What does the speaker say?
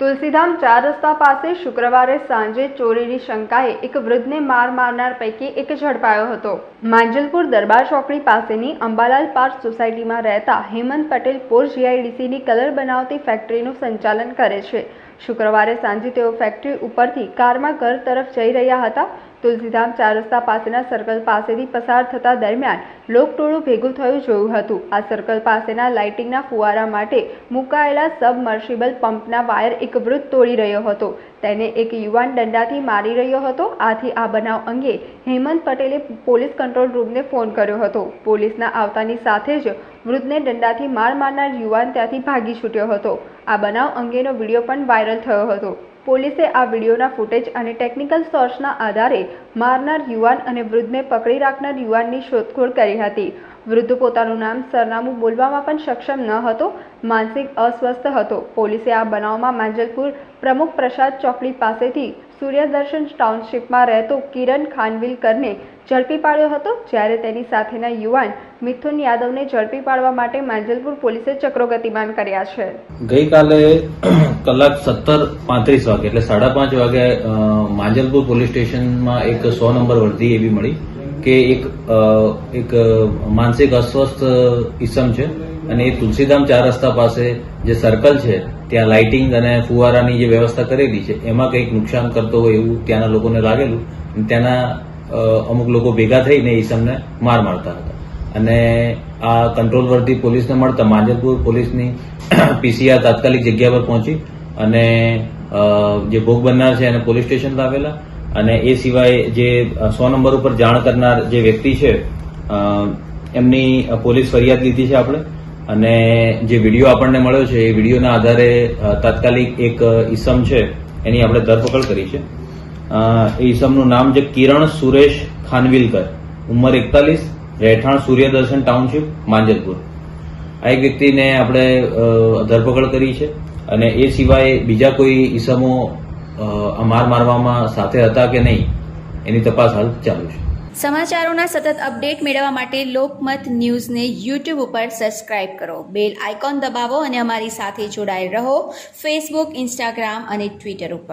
તુલસીધામ ચાર રસ્તા પાસે શુક્રવારે સાંજે ચોરીની શંકાએ એક વૃદ્ધને માર મારનાર પૈકી એક ઝડપાયો હતો. માંજલપુર દરબાર ચોકડી પાસેની અંબાલાલ પાર્ક સોસાયટીમાં રહેતા હેમંત પટેલ પોર જીઆઈડીસીની કલર બનાવતી ફેક્ટરીનું સંચાલન કરે છે. શુક્રવારે સાંજે તેઓ ફેક્ટરી ઉપરથી કારમાં ઘર તરફ જઈ રહ્યા હતા. તુલસીધામ ચાર રસ્તા પાસેના સર્કલ પાસેથી પસાર થતા દરમિયાન લોકટોળું ભેગું થયું જોયું હતું. આ સર્કલ પાસેના લાઇટિંગના ફુવારા માટે મુકાયેલા સબમર્સિબલ પંપના વાયર એક વૃદ્ધ તોડી રહ્યો હતો. તેને એક યુવાન દંડાથી મારી રહ્યો હતો. આથી આ બનાવ અંગે હેમંત પટેલે પોલીસ કંટ્રોલ રૂમને ફોન કર્યો હતો. પોલીસના આવતાની સાથે જ વૃદ્ધને દંડાથી માર મારનાર યુવાન ત્યાંથી ભાગી છૂટ્યો હતો. આ બનાવ અંગેનો વીડિયો પણ વાયરલ થયો હતો. પોલીસે આ વિડીયોના ફૂટેજ અને ટેકનિકલ સોર્સના આધારે મારનાર યુવાન અને વૃદ્ધને પકડી રાખનાર યુવાનની શોધખોળ કરી હતી. વૃદ્ધ પોતાનું નામ સરનામું બોલવામાં પણ સક્ષમ ન હતો, માનસિક અસ્વસ્થ હતો. પોલીસે આ બનાવમાં માંજલપુર પ્રમુખ પ્રસાદ ચોકડી પાસેથી સૂર્યદર્શન ટાઉનશીપમાં રહેતો કિરણ ખાનવિલકરને ઝડપી પાડ્યો હતો, જ્યારે તેની સાથેના યુવાન મિથુન યાદવને ઝડપી પાડવા માટે માંજલપુર પોલીસે ચક્રો ગતિમાન કર્યા છે. ગઈકાલે કલાક સત્તર પાંત્રીસ વાગે એટલે સાડા પાંચ વાગે માંજલપુર પોલીસ સ્ટેશનમાં એક સો નંબર વર્ધી એવી મળી. કે એક એક માનસિક અસ્વસ્થ ઇસમ છે અને એ તુલસીધામ ચાર રસ્તા પાસે જે સર્કલ છે, ત્યાં લાઇટિંગ અને ફુવારાની જે વ્યવસ્થા કરેલી છે, એમાં કંઈક નુકસાન કરતો હોય એવું ત્યાંના લોકોને લાગેલું ત્યાંના અમુક લોકો ભેગા થઈને ઈસમને માર મારતા હતા. અને આ કંટ્રોલ વર્ધી પોલીસને મળતા માંજલપુર પોલીસની પીસીઆર તાત્કાલિક જગ્યા પર પહોંચી અને જે ભોગ બનનાર છે એને પોલીસ સ્ટેશન લાવેલા અને એ સિવાય જે સો નંબર ઉપર જાણ કરનાર જે વ્યક્તિ છે એમની પોલીસ ફરિયાદ લીધી છે આપણે. અને જે વીડિયો આપણને મળ્યો છે, એ વિડીયોના આધારે તાત્કાલિક એક ઈસમ છે, એની આપણે ધરપકડ કરી છે. એ ઈસમનું નામ છે કિરણ સુરેશ ખાનવિલકર. ઉંમર એકતાલીસ, રહેઠાણ સૂર્યદર્શન ટાઉનશીપ, માંજલપુર. આ એક વ્યક્તિને આપણે ધરપકડ કરી છે. અને એ સિવાય બીજા કોઈ ઈસમો માર મારવામાં સાથે હતા કે નહીં, એની તપાસ હાલ ચાલુ છે. સમાચારોના સતત અપડેટ મેળવવા માટે લોકમત ન્યૂઝને યુટ્યુબ ઉપર સબસ્ક્રાઇબ કરો. બેલ આઇકોન દબાવો અને અમારી સાથે જોડાયેલ રહો ફેસબુક, ઇન્સ્ટાગ્રામ અને ટ્વિટર ઉપર.